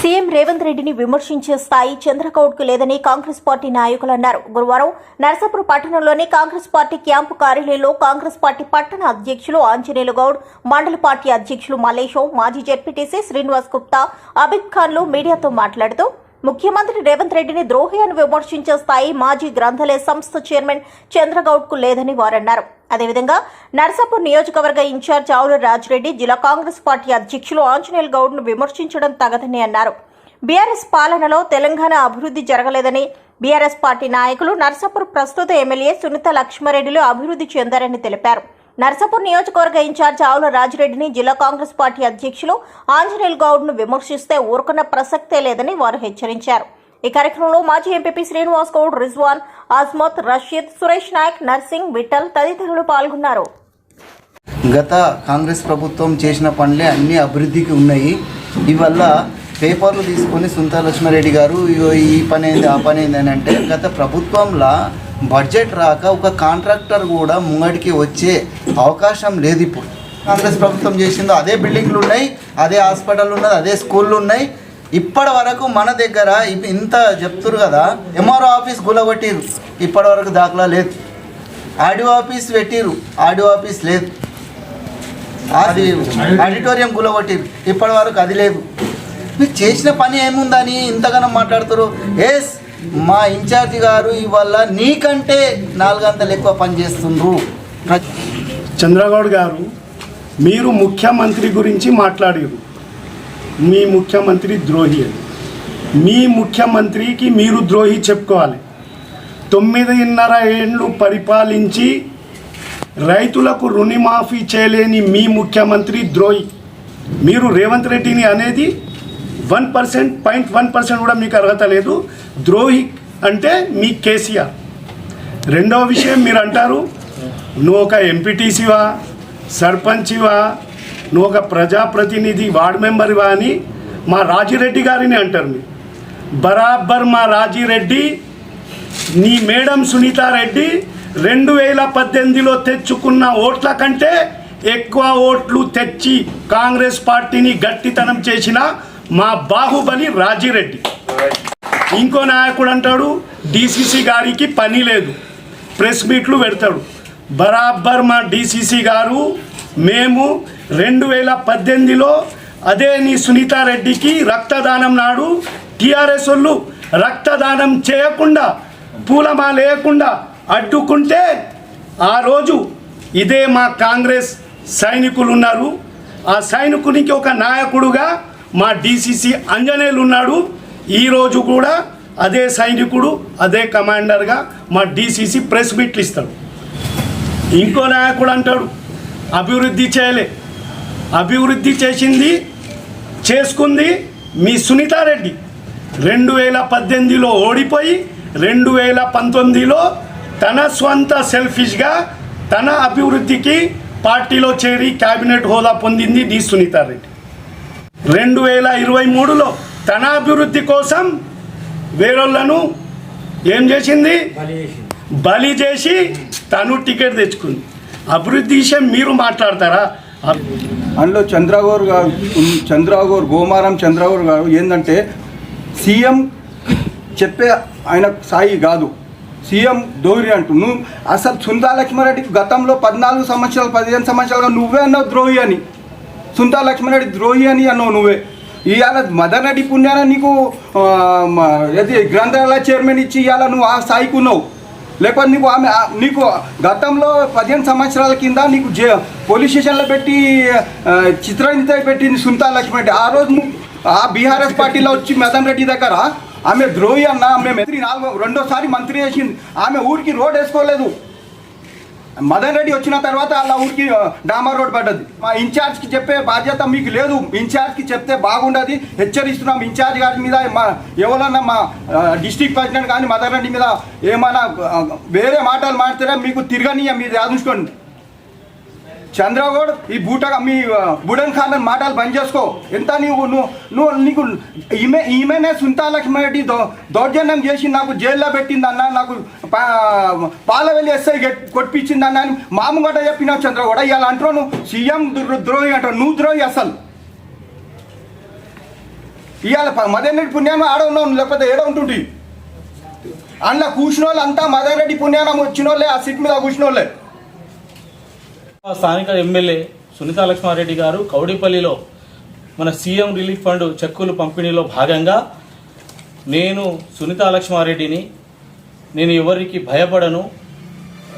CM Revanth రెడ్డిని విమర్శించే స్థాయి చంద్రగౌడ్కు లేదని కాంగ్రెస్ పార్టీ నాయకులు అన్నారు. గురువారం నరసాపురం పట్టణంలోని కాంగ్రెస్ పార్టీ క్యాంపు కార్యాలయంలో కాంగ్రెస్ పార్టీ పట్టణ అధ్యక్షులు ఆంజనేయులు గౌడ్ మండల పార్టీ అధ్యక్షులు మలేషం మాజీ జెడ్పీటీసీ శ్రీనివాస్ గుప్తా అబిద్ ఖాన్లు మీడియాతో మాట్లాడుతూ ముఖ్యమంత్రి రేవంత్ రెడ్డిని ద్రోహి అని విమర్శించే స్థాయి మాజీ గ్రంథాలయ సంస్థ చైర్మన్ చంద్రగౌడ్కు లేదని వారన్నారు. అదేవిధంగా నర్సాపూర్ నియోజకవర్గ ఇన్ఛార్జ్ ఆవుల రాజిరెడ్డి జిల్లా కాంగ్రెస్ పార్టీ అధ్యక్షులు ఆంజనేయులు గౌడ్ను విమర్శించడం తగదని అన్నారు. బీఆర్ఎస్ పాలనలో తెలంగాణ అభివృద్ధి జరగలేదని బీఆర్ఎస్ పార్టీ నాయకులు నర్సాపూర్ ప్రస్తుత ఎమ్మెల్యే సునీత లక్ష్మారెడ్డిలు అభివృద్ధి చెందారని తెలిపారు. నర్సాపూర్ నియోజకవర్గ ఇన్ఛార్జ్ ఆవుల రాజిరెడ్డిని జిల్లా కాంగ్రెస్ పార్టీ అధ్యక్షులు ఆంజనేయులు గౌడ్ను విమర్శిస్తే ఊరుకున్న ప్రసక్తే లేదని వారు హెచ్చరించారు. ఈ కార్యక్రమంలో మాజీ ఎంపీపీ శ్రీనివాస్ గౌడ్ రిజ్వాన్ ఆజ్మత్ రషీద్ సురేష్ నాయక్ నర్సింగ్ విఠల్ తదితరులు పాల్గొన్నారు. గత కాంగ్రెస్ ప్రభుత్వం చేసిన పనులే అన్ని అభివృద్ధికి ఉన్నాయి. ఇవల్ల పేపర్లు తీసుకొని సుంత లక్ష్మారెడ్డి గారు ఈ పని ఏంది ఆ పని ఏంది అని అంటే గత ప్రభుత్వంలో బడ్జెట్ రాక ఒక కాంట్రాక్టర్ కూడా ముంగడికి వచ్చే అవకాశం లేదు ఇప్పుడు. కాంగ్రెస్ ప్రభుత్వం చేసిందో అదే బిల్డింగ్లు ఉన్నాయి అదే హాస్పిటల్ ఉన్నది అదే స్కూళ్ళు ఉన్నాయి. ఇప్పటి వరకు మన దగ్గర ఇంత చెప్తురు కదా ఎంఆర్ఓ ఆఫీస్ గులగొట్టిరు. ఇప్పటి వరకు దాఖలా లేదు. ఆడియో ఆఫీస్ పెట్టిరు ఆడియో ఆఫీస్ లేదు. అది ఆడిటోరియం గులగొట్టిరు. ఇప్పటి వరకు అది లేదు. మీరు చేసిన పని ఏముందని ఇంతగానో మాట్లాడుతారు? ఎస్ మా ఇన్ఛార్జి గారు ఇవాళ నీకంటే నాలుగంతలు ఎక్కువ పని చేస్తుండ్రు. చంద్రగౌడ్ గారు మీరు ముఖ్యమంత్రి గురించి మాట్లాడారు. మీ ముఖ్యమంత్రి ద్రోహి అని. మీ ముఖ్యమంత్రికి మీరు ద్రోహి చెప్పుకోవాలి. తొమ్మిదిన్నర ఏండ్లు పరిపాలించి రైతులకు రుణమాఫీ చేయలేని మీ ముఖ్యమంత్రి ద్రోహి. మీరు రేవంత్ రెడ్డిని అనేది one percent point one percent కూడా మీకు అర్హత లేదు. ద్రోహి అంటే మీ కేసీఆర్. రెండవ విషయం మీరు అంటారు నువ్వు ఒక ఎంపీటీసీవా సర్పంచివా నువ్వు ఒక ప్రజాప్రతినిధి వార్డ్ మెంబర్వా అని మా రాజిరెడ్డి గారిని అంటారు మీరు. బరాబర్ మా రాజిరెడ్డి నీ మేడం సునీతారెడ్డి రెండు వేల పద్దెనిమిదిలో తెచ్చుకున్న ఓట్ల కంటే ఎక్కువ ఓట్లు తెచ్చి కాంగ్రెస్ పార్టీని గట్టితనం చేసిన మా బాహుబలి రాజిరెడ్డి. ఇంకో నాయకుడు అంటాడు డీసీసీ గారికి పని లేదు. ప్రెస్ మీట్లు పెడతాడు. బరాబర్ మా డీసీసీ గారు మేము రెండు వేల పద్దెనిమిదిలో అదే నీ సునీతారెడ్డికి రక్తదానం నాడు టీఆర్ఎస్ వాళ్ళు రక్తదానం చేయకుండా పూలమా లేకుండా అడ్డుకుంటే ఆ రోజు ఇదే మా కాంగ్రెస్ సైనికులు ఉన్నారు. ఆ సైనికునికి ఒక నాయకుడుగా మా డీసీసీ అంజనేయులు ఉన్నాడు. ఈరోజు కూడా అదే సైనికుడు అదే కమాండర్గా మా డీసీసీ ప్రెస్ మీట్లు ఇస్తాడు. ఇంకో నాయకుడు అంటాడు అభివృద్ధి చేయలే. అభివృద్ధి చేసింది చేసుకుంది మీ సునీతారెడ్డి. రెండు వేల పద్దెనిమిదిలో ఓడిపోయి రెండు వేల పంతొమ్మిదిలో తన స్వంత సెల్ఫిష్గా తన అభివృద్ధికి పార్టీలో చేరి క్యాబినెట్ హోదా పొందింది డి సునీతారెడ్డి. రెండు వేల ఇరవై మూడులో తన అభివృద్ధి కోసం వేరొళ్ళను ఏం చేసింది? బలి చేసి తను టికెట్ తెచ్చుకుంది. అభివృద్ధి విషయం మీరు మాట్లాడతారా? అందులో చంద్రగౌర్ గారు చంద్రగౌర్ గోమారం చంద్రగౌర్ గారు ఏంటంటే సీఎం చెప్పే ఆయన స్థాయి కాదు. సీఎం దోరి అంటూ నువ్వు అసలు సుందా లక్ష్మారెడ్డికి గతంలో పద్నాలుగు సంవత్సరాలు పదిహేను సంవత్సరాలుగా నువ్వే అన్నావు ద్రోహి అని. సుందా లక్ష్మారెడ్డి ద్రోహి అని అన్నావు నువ్వే. ఇవాళ మదన్ రెడ్డి పుణ్యాన నీకు అది గ్రంథాలయ చైర్మన్ ఇచ్చి ఇవాళ నువ్వు ఆ స్థాయికి ఉన్నావు లేకపోతే నీకు ఆమె నీకు గతంలో పదిహేను సంవత్సరాల కింద నీకు జే పోలీస్ స్టేషన్లో పెట్టి ఆ, పెట్టింది సునీతా లక్ష్మణ్ ఆ రోజు నువ్వు ఆ బీఆర్ఎస్ పార్టీలో వచ్చి మదన్ రెడ్డి దగ్గర ఆమె ద్రోహి అన్న ఆమె మంత్రి నాలుగో రెండోసారి మంత్రి చేసింది. ఆమె ఊరికి రోడ్ వేసుకోలేదు. మదన్ రెడ్డి వచ్చిన తర్వాత అలా ఊరికి డామర్ రోడ్ పడ్డది. మా ఇన్ఛార్జ్కి చెప్పే బాధ్యత మీకు లేదు. ఇన్ఛార్జ్కి చెప్తే బాగుండదు. హెచ్చరిస్తున్నాం ఇన్ఛార్జ్ గారి మీద మా ఎవరన్నా మా డిస్టిక్ ప్రెసిడెంట్ కానీ మదన్ రెడ్డి మీద ఏమైనా వేరే మాటలు మాట్లాడితే మీకు తిరగనీయ మీరు యాదుకోండి చంద్రగౌడ్ ఈ బూటగా మీ బుడన్ ఖాన్ అని మాటలు బంద్ చేసుకో. ఎంత నీవు నువ్వు నువ్వు నీకు ఈమె ఈమెనే సుంతాలక్ష్మి లక్ష్మారెడ్డి దో దౌర్జన్యం చేసి నాకు జైల్లో పెట్టిందన్న నాకు పా- పాలవెల్లి ఎస్ఐ కొట్టించిందన్న అని మామగడ్డ చెప్పినావు చంద్రగౌడ. ఇలా అంటావు నువ్వు. సీఎం ద్రో- ద్రోహి అంటావు నువ్వు ద్రోహి అసలు. ఇవాళ మదన్రెడ్డి పుణ్యాన్ని ఆడ ఉన్నావు లేకపోతే ఏడ ఉంటుంటి? అందులో కూర్చున్న వాళ్ళు అంతా మదన్ రెడ్డి పుణ్యానం వచ్చిన వాళ్ళే ఆ సీట్ మీద కూర్చున్న వాళ్ళే స్థానిక ఎమ్మెల్యే సునీతా లక్ష్మారెడ్డి గారు కౌడిపల్లిలో మన సీఎం రిలీఫ్ ఫండ్ చెక్కులు పంపిణీలో భాగంగా నేను సునీతా లక్ష్మారెడ్డిని నేను ఎవరికి భయపడను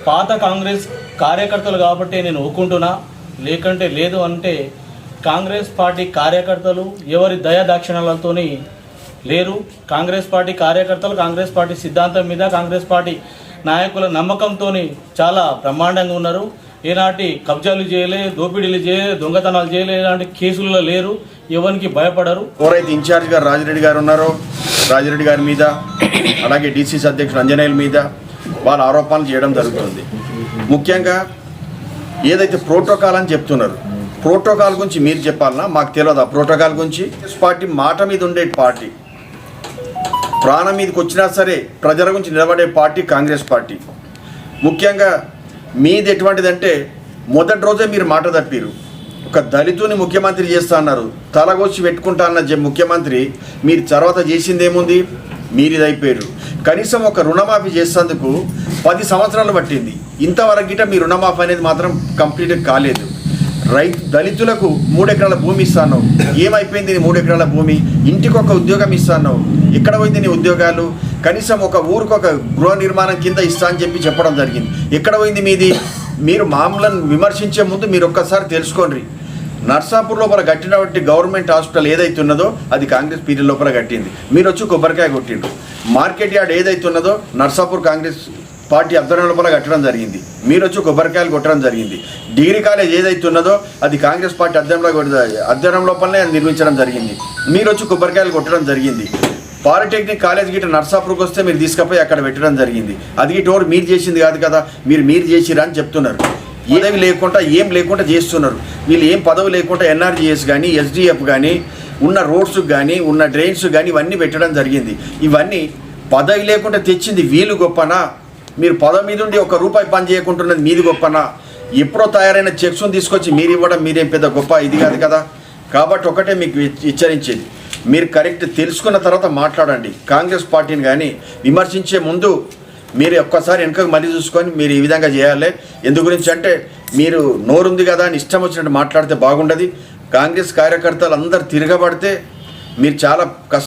పాత కాంగ్రెస్ కార్యకర్తలు కాబట్టి నేను ఒప్పుకుంటున్నా లేకంటే లేదు అంటే కాంగ్రెస్ పార్టీ కార్యకర్తలు ఎవరి దయాదాక్షిణ్యాలతోని లేరు. కాంగ్రెస్ పార్టీ కార్యకర్తలు కాంగ్రెస్ పార్టీ సిద్ధాంతం మీద కాంగ్రెస్ పార్టీ నాయకుల నమ్మకంతో చాలా బ్రహ్మాండంగా ఉన్నారు. ఏనాటి కబ్జాలు చేయలే దోపిడీలు చేయలే దొంగతనాలు చేయలే ఇలాంటి కేసులలో లేరు ఎవరికి భయపడరు. ఎవరైతే ఇన్ఛార్జ్ గారు రాజిరెడ్డి గారు ఉన్నారో రాజిరెడ్డి గారి మీద అలాగే డీసీసీ అధ్యక్షుడు అంజనేయుల మీద వాళ్ళ ఆరోపణలు చేయడం జరుగుతుంది. ముఖ్యంగా ఏదైతే ప్రోటోకాల్ అని చెప్తున్నారు ప్రోటోకాల్ గురించి మీరు చెప్పాలన్నా మాకు తెలియదు. ఆ ప్రోటోకాల్ గురించి పార్టీ మాట మీద ఉండే పార్టీ ప్రాణం మీదకి వచ్చినా సరే ప్రజల గురించి నిలబడే పార్టీ కాంగ్రెస్ పార్టీ. ముఖ్యంగా మీది ఎటువంటిదంటే మొదటి రోజే మీరు మాట తప్పిరు. ఒక దళితుని ముఖ్యమంత్రి చేస్తా అన్నారు. తలగొచ్చి పెట్టుకుంటా అన్న ముఖ్యమంత్రి మీరు తర్వాత చేసింది ఏముంది మీరు ఇది అయిపోయారు కనీసం ఒక రుణమాఫీ చేసేందుకు పది సంవత్సరాలు పట్టింది. ఇంతవరకు గిట మీ రుణమాఫీ అనేది మాత్రం కంప్లీట్ కాలేదు. రైతు దళితులకు మూడు ఎకరాల భూమి ఇస్తాను ఏమైపోయింది నీ మూడు ఎకరాల భూమి? ఇంటికి ఒక ఉద్యోగం ఇస్తాను ఎక్కడ పోయింది నీ ఉద్యోగాలు? కనీసం ఒక ఊరికి ఒక గృహ నిర్మాణం కింద ఇస్తా అని చెప్పి చెప్పడం జరిగింది. ఎక్కడ పోయింది మీది? మీరు మామూలను విమర్శించే ముందు మీరు ఒక్కసారి తెలుసుకోండి. నర్సాపూర్ లోపల కట్టినటువంటి గవర్నమెంట్ హాస్పిటల్ ఏదైతే ఉన్నదో అది కాంగ్రెస్ పీరియడ్ లోపల కట్టింది. మీరు వచ్చి కొబ్బరికాయ కొట్టిండు మార్కెట్ యార్డ్ ఏదైతే ఉన్నదో నర్సాపూర్ కాంగ్రెస్ పార్టీ అధ్వర్యం లోపల కట్టడం జరిగింది. మీరు వచ్చి కొబ్బరికాయలు కొట్టడం జరిగింది. డిగ్రీ కాలేజ్ ఏదైతే ఉన్నదో అది కాంగ్రెస్ పార్టీ అధ్యయనంలో అధ్యయనం లోపలనే అది నిర్మించడం జరిగింది. మీరు వచ్చి కొబ్బరికాయలు కొట్టడం జరిగింది. పాలిటెక్నిక్ కాలేజ్ గిట్ట నర్సాపూర్కి వస్తే మీరు తీసుకుపోయి అక్కడ పెట్టడం జరిగింది. అది గిట్ట ఎవరు మీరు చేసింది కాదు కదా మీరు మీరు చేసిరా అని చెప్తున్నారు. ఏదేవి లేకుండా ఏం లేకుండా చేస్తున్నారు. వీళ్ళు ఏం పదవి లేకుండా ఎన్ఆర్జీఎస్ కానీ ఎస్డిఎఫ్ కానీ ఉన్న రోడ్స్ కానీ ఉన్న డ్రైన్స్ కానీ ఇవన్నీ పెట్టడం జరిగింది. ఇవన్నీ పదవి లేకుండా తెచ్చింది వీళ్ళు గొప్పనా? మీరు పదవి మీద ఉండి ఒక రూపాయి పని చేయకుంటున్నది మీది గొప్పనా ఎప్పుడో తయారైన చెక్స్ను తీసుకొచ్చి మీరు ఇవ్వడం మీరేం పెద్ద గొప్ప ఇది కాదు కదా. కాబట్టి ఒకటే మీకు హెచ్చరించేది. మీరు కరెక్ట్ తెలుసుకున్న తర్వాత మాట్లాడండి. కాంగ్రెస్ పార్టీని కానీ విమర్శించే ముందు మీరు ఒక్కసారి వెనుకకు మళ్ళీ చూసుకొని మీరు ఈ విధంగా చేయాలి. ఎందు గురించి అంటే మీరు నోరుంది కదా అని ఇష్టం వచ్చినట్టు మాట్లాడితే బాగుండదు. కాంగ్రెస్ కార్యకర్తలు అందరు తిరగబడితే మీరు చాలా కష్ట